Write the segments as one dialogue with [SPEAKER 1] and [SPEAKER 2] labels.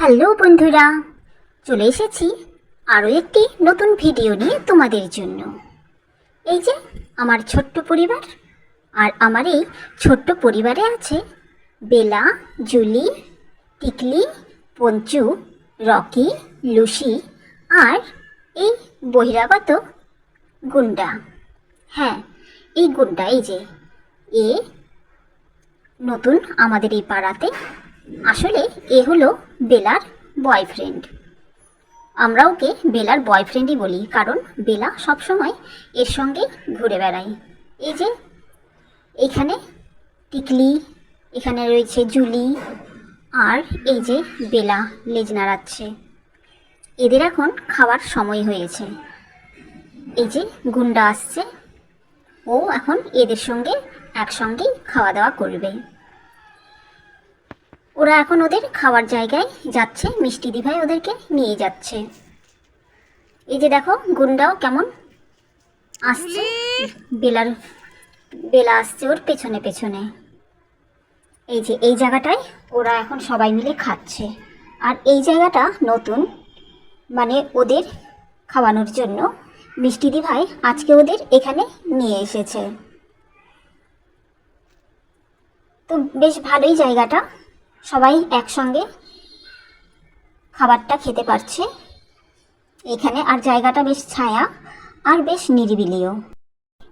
[SPEAKER 1] Hello বন্ধুরা, চলে এসেছি আরও একটি নতুন ভিডিও নিয়ে তোমাদের জন্য। এই যে আমার ছোট্ট পরিবার আর আমার এই ছোট্ট পরিবারে আছে বেলা, জুলি টিকলি পঞ্চু, রকি, লুসি আর এই বহিরাগত গুন্ডা। হ্যাঁ এই গুন্ডা এই যে, এ নতুন আমাদের এই পাড়াতে আসলে এ হলো বেলার বয়ফ্রেন্ড। আমরা ওকে বেলার বয়ফ্রেন্ডই বলি, কারণ বেলা সবসময় এর সঙ্গে ঘুরে বেড়ায়। এই যে, এখানে টিকলি, এখানে রয়েছে জুলি, আর এই যে বেলা লেজ নাড়াচ্ছে এদের এখন খাওয়ার সময় হয়েছে। এই যে গুন্ডা আসছে, ও এখন এদের সঙ্গে একসঙ্গেই খাওয়া দাওয়া করবে। ওরা এখন ওদের খাওয়ার জায়গায় যাচ্ছে। মিষ্টি দিভাই ওদেরকে নিয়ে যাচ্ছে। এই যে দেখো, গুন্ডাও কেমন আসছে। বেলার, বেলা আসছে ওর পেছনে পেছনে। এই যে, এই জায়গাটায় ওরা এখন সবাই মিলে খাচ্ছে। আর এই জায়গাটা নতুন মানে ওদের খাওয়ানোর জন্য মিষ্টি দিভাই আজকে ওদের এখানে নিয়ে এসেছে। তো বেশ ভালোই জায়গাটা। সবাই একসঙ্গে খাবারটা খেতে পারছে। এখানে আর জায়গাটা বেশ ছায়া আর বেশ নিরিবিলিও।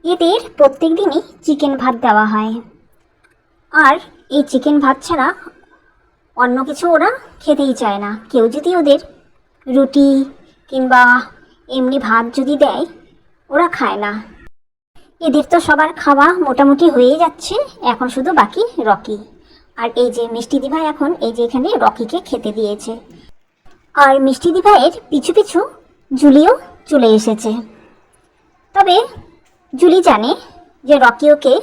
[SPEAKER 1] এদের প্রত্যেক দিনই চিকেন ভাত দেওয়া হয়। আর এই চিকেন ভাত ছাড়া অন্য কিছু ওরা খেতেই চায় না। কেউ যদি ওদের রুটি কিংবা এমনি ভাত যদি দেয়, ওরা খায় না। এদের তো সবার খাওয়া মোটামুটি হয়ে যাচ্ছে। এখন শুধু বাকি রকি। আর এই যে মিষ্টি দিভাই এখন, এই যে এখানে রকিকে খেতে দিয়েছে। আর মিষ্টি দিভাইয়ের পিছু পিছু জুলিও চলে এসেছে। তবে জুলি জানে যে রকি ওকে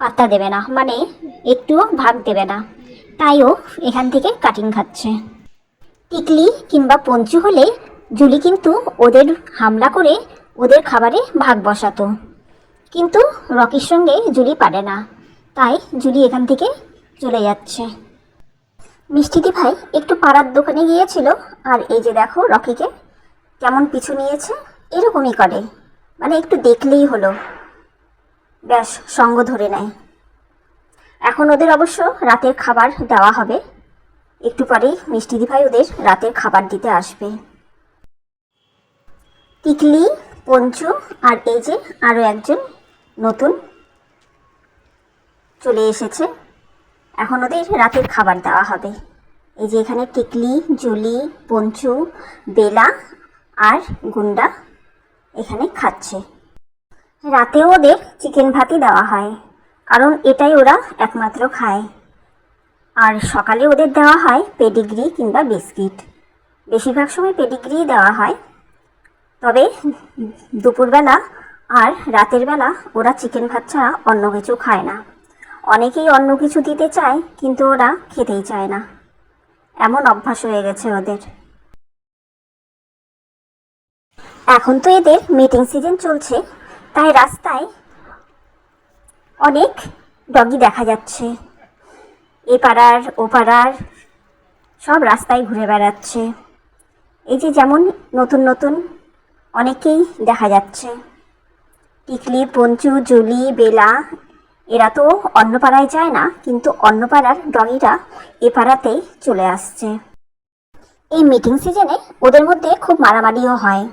[SPEAKER 1] পাত্তা দেবে না মানে একটুও ভাগ দেবে না। তাই ও এখান থেকে কাটিং খাচ্ছে। টিকলি কিংবা পঞ্চু হলে জুলি কিন্তু ওদের হামলা করে ওদের খাবারে ভাগ বসাতো। কিন্তু রকির সঙ্গে জুলি পারে না। তাই জুলি এখান থেকে চলে যাচ্ছে। মিষ্টিদি ভাই একটু পাড়ার দোকানে গিয়েছিল, আর এই যে দেখো রকিকে কেমন পিছু নিয়েছে, এরকমই করে। মানে একটু দেখলেই হলো। ব্যাস, সঙ্গ ধরে নেয়। এখন ওদের অবশ্য রাতের খাবার দেওয়া হবে। একটু পরেই মিষ্টিদি ভাই ওদের রাতের খাবার দিতে আসবে। টিকলি পঞ্চু আর এই যে আরও একজন নতুন চলে এসেছে। এখন ওদের রাতের খাবার দেওয়া হবে। এই যে এখানে টিকলি, জুলি, পঞ্চু, বেলা আর গুন্ডা এখানে খাচ্ছে। রাতেও ওদের চিকেন ভাতই দেওয়া হয়, কারণ এটাই ওরা একমাত্র খায়। আর সকালে ওদের দেওয়া হয় পেডিগ্রি কিংবা বিস্কিট। বেশিরভাগ সময় পেডিগ্রি দেওয়া হয়, তবে দুপুরবেলা আর রাতের বেলা ওরা চিকেন ভাত ছাড়া অন্য কিছু খায় না। অনেকেই অন্য কিছু দিতে চায়, কিন্তু ওরা খেতেই চায় না। এমন অভ্যাস হয়ে গেছে ওদের। এখন তো এদের মিটিং সিজন চলছে, তাই রাস্তায় অনেক ডগি দেখা যাচ্ছে। এ পাড়ার, ও পাড়ার সব রাস্তায় ঘুরে বেড়াচ্ছে। এই যে যেমন নতুন নতুন অনেকেই দেখা যাচ্ছে। টিকলি, পঞ্চু, জুলি, বেলা এরা তো অন্য পাড়ায় যায় না, কিন্তু অন্য পাড়ার ডগিরা এ পাড়াতেই চলে আসছে। এই মিটিং সিজনে ওদের মধ্যে খুব মারামারিও হয়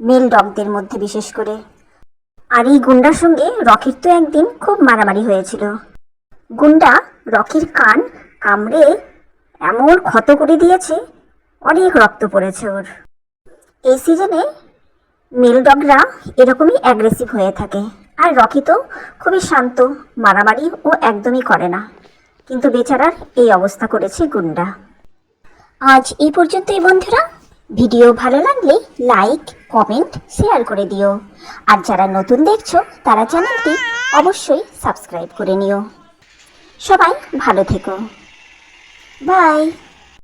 [SPEAKER 1] মেল ডগদের মধ্যে বিশেষ করে। আর এই গুন্ডার সঙ্গে রকির তো একদিন খুব মারামারি হয়েছিল। গুন্ডা রকির কান কামড়ে এমন ক্ষত করে দিয়েছে, অনেক রক্ত পড়েছে ওর। এই সিজনে মেল ডগরা এরকমই অ্যাগ্রেসিভ হয়ে থাকে। আর রকি তো খুবই শান্ত, মারামারি ও একদমই করে না। কিন্তু বেচারার এই অবস্থা করেছে গুন্ডা। আজ এই পর্যন্তই বন্ধুরা। ভিডিও ভালো লাগলে লাইক, কমেন্ট, শেয়ার করে দিও। আর যারা নতুন দেখছ, তারা চ্যানেলটি অবশ্যই সাবস্ক্রাইব করে নিও। সবাই ভালো থেকো। বাই।